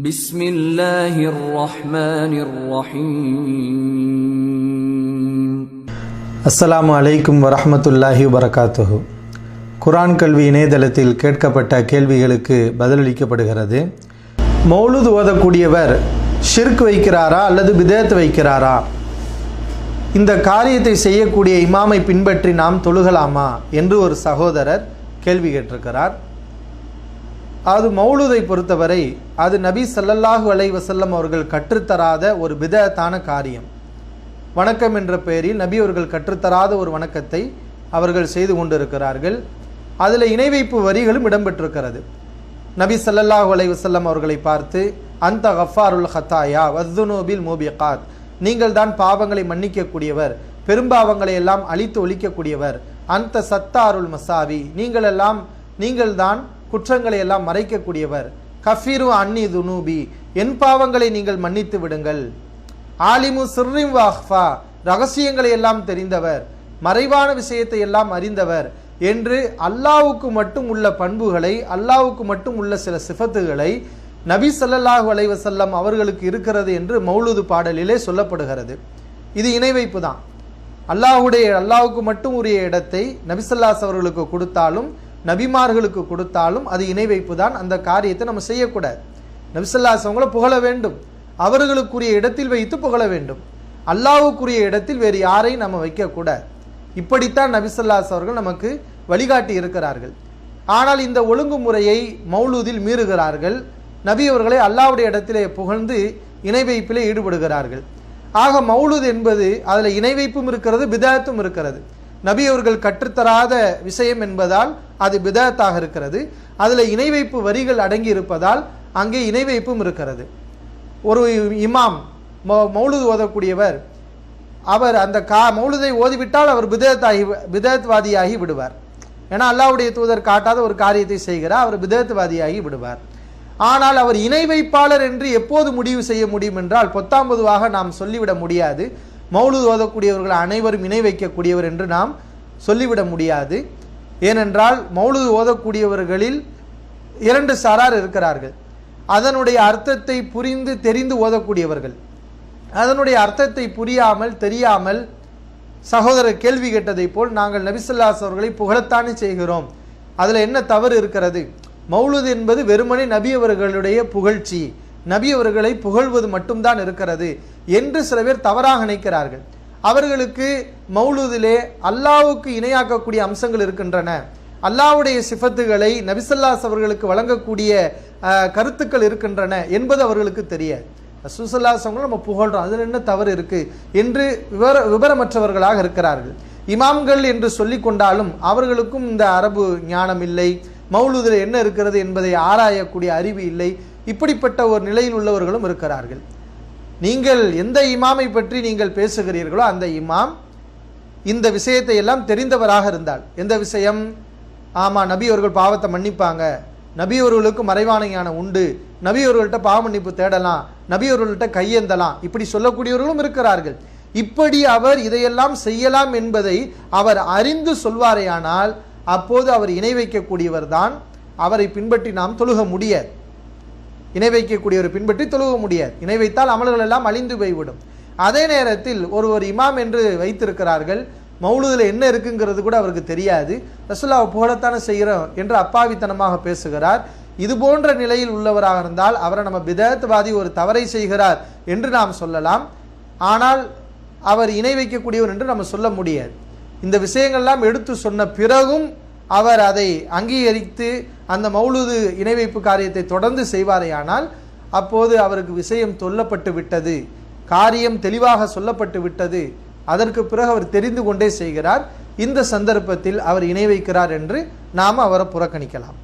بسم الله الرحمن الرحيم அஸ்ஸலாமு அலைக்கும் வரஹ்மத்துல்லாஹி வரகாத்துஹு குர்ஆன் கல்வி இணையதளத்தில் கேட்கப்பட்ட கேள்விகளுக்கு பதிலளிக்கப்படுகிறது மௌலுது ஓதக்கூடியவர் ஷிர்க் வைக்கிறாரா அல்லது பிதேத் வைக்கிறாரா இந்த காரியத்தை செய்யக்கூடிய இமாமை பின்பற்றி நாம் தொழுகலாமா என்று ஒரு சகோதரர் கேள்வி கேட்டிருக்கிறார் அது மௌலுதை பொறுத்தவரை அது நபி சல்லல்லாஹு அலை வசல்லம் அவர்கள் கற்றுத்தராத ஒரு விதத்தான காரியம். வணக்கம் என்ற பெயரில் நபி அவர்கள் கற்றுத்தராத ஒரு வணக்கத்தை அவர்கள் செய்து கொண்டிருக்கிறார்கள். அதில் இணை வைப்பு வரிகளும் இடம்பெற்றிருக்கிறது. நபி சல்லல்லாஹு அலை வசல்லம் அவர்களை பார்த்து அந்த கஃபாருல் ஹத்தாயா வஸ்துனோபில் மூபிகாத். நீங்கள் தான் பாவங்களை மன்னிக்கக்கூடியவர் பெரும்பாவங்களை எல்லாம் அழித்து ஒழிக்கக்கூடியவர். அந்த சத்தாருல் மசாவி. நீங்கள் எல்லாம் நீங்கள்தான் குற்றங்களை எல்லாம் மறைக்கக்கூடியவர். கஃபீரு அன்னி துனூபி. என் பாவங்களை நீங்கள் மன்னித்து விடுங்கள். ஆலிமு சிர்ரிம் வாஹ்ஃபா. ரகசியங்களை எல்லாம் தெரிந்தவர். மறைவான விஷயத்தை எல்லாம் அறிந்தவர். என்று அல்லாவுக்கு மட்டும் உள்ள பண்புகளை அல்லாவுக்கு மட்டும் உள்ள சில சிஃபத்துகளை நபி ஸல்லல்லாஹு அலைவசல்லம் அவர்களுக்கு இருக்கிறது என்று மௌலுது பாடலிலே சொல்லப்படுகிறது. இது இணை வைப்பு தான். அல்லாஹுடைய அல்லாஹுக்கு மட்டும் உரிய இடத்தை நபிசல்லாஸ் அவர்களுக்கு கொடுத்தாலும் நபிமார்களுக்கு கொடுத்தாலும் அது இணை வைப்பு தான் அந்த காரியத்தை நம்ம செய்யக்கூடாது. நபிசல்லாஸ் அவங்கள புகழ வேண்டும். அவர்களுக்குரிய இடத்தில் வைத்து புகழ வேண்டும். அல்லாஹுக்குரிய இடத்தில் வேறு யாரையும் நம்ம வைக்கக்கூடாது. இப்படித்தான் நபிசல்லாஸ் அவர்கள் நமக்கு வழிகாட்டி இருக்கிறார்கள். ஆனால் இந்த ஒழுங்குமுறையை மௌலூதில் மீறுகிறார்கள். நபி அவர்களை அல்லாஹ்வுடைய இடத்திலே புகழ்ந்து இணை வைப்பிலே ஈடுபடுகிறார்கள். ஆக மௌலூத் என்பது அதில் இணை வைப்பும் இருக்கிறது பிதாயத்தும் இருக்கிறது. நபி அவர்கள் கற்றுத்தராத விஷயம் என்பதால் அது பிதத்தாக இருக்கிறது. அதில் இணை வைப்பு வரிகள் அடங்கி இருப்பதால் அங்கே இணை வைப்பும் இருக்கிறது. ஒரு இமாம் மௌ- மௌலுது ஓதக்கூடியவர் அவர் அந்த கா மௌலுதை ஓதிவிட்டால் அவர் பிதத்தாகி பிதத்வாதியாகி விடுவார். ஏன்னா அல்லாஹ்வுடைய தூதர் காட்டாத ஒரு காரியத்தை செய்கிறார் அவர் பிதத்வாதியாகி விடுவார். ஆனால் அவர் இணை வைப்பாளர் என்று எப்போது முடிவு செய்ய முடியும் என்றால் பொத்தாம்பதுவாக நாம் சொல்லிவிட முடியாது. மௌலுது ஓதக்கூடியவர்கள் அனைவரும் இணை வைக்கக்கூடியவர் என்று நாம் சொல்லிவிட முடியாது. ஏனென்றால் மௌலுது ஓதக்கூடியவர்களில் இரண்டு சாரார் இருக்கிறார்கள். அதனுடைய அர்த்தத்தை புரிந்து தெரிந்து ஓதக்கூடியவர்கள். அதனுடைய அர்த்தத்தை புரியாமல் தெரியாமல் சகோதரர் கேள்வி கேட்டதைப் போல் நாங்கள் நபிசல்லாஸ் அவர்களை புகழத்தானே செய்கிறோம். அதில் என்ன தவறு இருக்கிறது? மௌலுது என்பது வெறுமனே நபி அவர்களுடைய புகழ்ச்சி. நபி அவர்களை புகழ்வது மட்டும்தான் இருக்கிறது. என்று சில பேர் தவறாக நினைக்கிறார்கள். அவர்களுக்கு மௌலூதிலே அல்லாவுக்கு இணையாக்கக்கூடிய அம்சங்கள் இருக்கின்றன. அல்லாஹ்வுடைய சிஃபத்துகளை நபிசல்லாஸ் அவர்களுக்கு வழங்கக்கூடிய கருத்துக்கள் இருக்கின்றன என்பது அவர்களுக்கு தெரியாது அவங்களும் நம்ம புகழ்றோம். அதில் என்ன தவறு இருக்கு என்று விவர விவரமற்றவர்களாக இருக்கிறார்கள். இமாம்கள் என்று சொல்லி கொண்டாலும் அவர்களுக்கும் இந்த அரபு ஞானம் இல்லை. மௌலூதில் என்ன இருக்கிறது என்பதை ஆராயக்கூடிய அறிவு இல்லை. இப்படிப்பட்ட ஒரு நிலையில் உள்ளவர்களும் இருக்கிறார்கள். நீங்கள் எந்த இமாமை பற்றி நீங்கள் பேசுகிறீர்களோ அந்த இமாம் இந்த விஷயத்தை எல்லாம் தெரிந்தவராக இருந்தால். எந்த விஷயம்? ஆமாம் நபி அவர்கள் பாவத்தை மன்னிப்பாங்க. நபி அவர்களுக்கு மறைவான ஞானம் உண்டு. நபி அவர்கள்ட்ட பாவ மன்னிப்பு தேடலாம். நபி அவர்கள்ட்ட கையேந்தலாம் இப்படி சொல்லக்கூடியவர்களும் இருக்கிறார்கள். இப்படி அவர் இதையெல்லாம் செய்யலாம் என்பதை அவர் அறிந்து சொல்வாரேயானால் அப்போது அவர் இணை வைக்கக்கூடியவர் தான். அவரை பின்பற்றி நாம் தொழுக முடியாது. இணை வைக்கக்கூடியவர் பின்பற்றி தொழுக முடியாது. இணை வைத்தால் அமல்கள் எல்லாம் அழிந்து போய்விடும். அதே நேரத்தில் ஒருவர் இமாம் என்று வைத்திருக்கிறார்கள். மௌலுதில் என்ன இருக்குங்கிறது கூட அவருக்கு தெரியாது. ரசுல்லாவை புகழத்தானே செய்கிறோம் என்று அப்பாவித்தனமாக பேசுகிறார். இது போன்ற நிலையில் உள்ளவராக இருந்தால் அவரை நம்ம பிதத்துவாதி ஒரு தவறை செய்கிறார் என்று நாம் சொல்லலாம். ஆனால் அவர் இணை வைக்கக்கூடியவர் என்று நம்ம சொல்ல முடியாது. இந்த விஷயங்கள்லாம் எடுத்து சொன்ன பிறகும் அவர் அதை அங்கீகரித்து அந்த மௌலுது இணைவைப்பு காரியத்தை தொடர்ந்து செய்வாரேயானால் அப்போது அவருக்கு விஷயம் சொல்லப்பட்டு விட்டது. காரியம் தெளிவாக சொல்லப்பட்டு விட்டது. அதற்கு பிறகு அவர் தெரிந்து கொண்டே செய்கிறார். இந்த சந்தர்ப்பத்தில் அவர் இணை வைக்கிறார் என்று நாம் அவரை புறக்கணிக்கலாம்.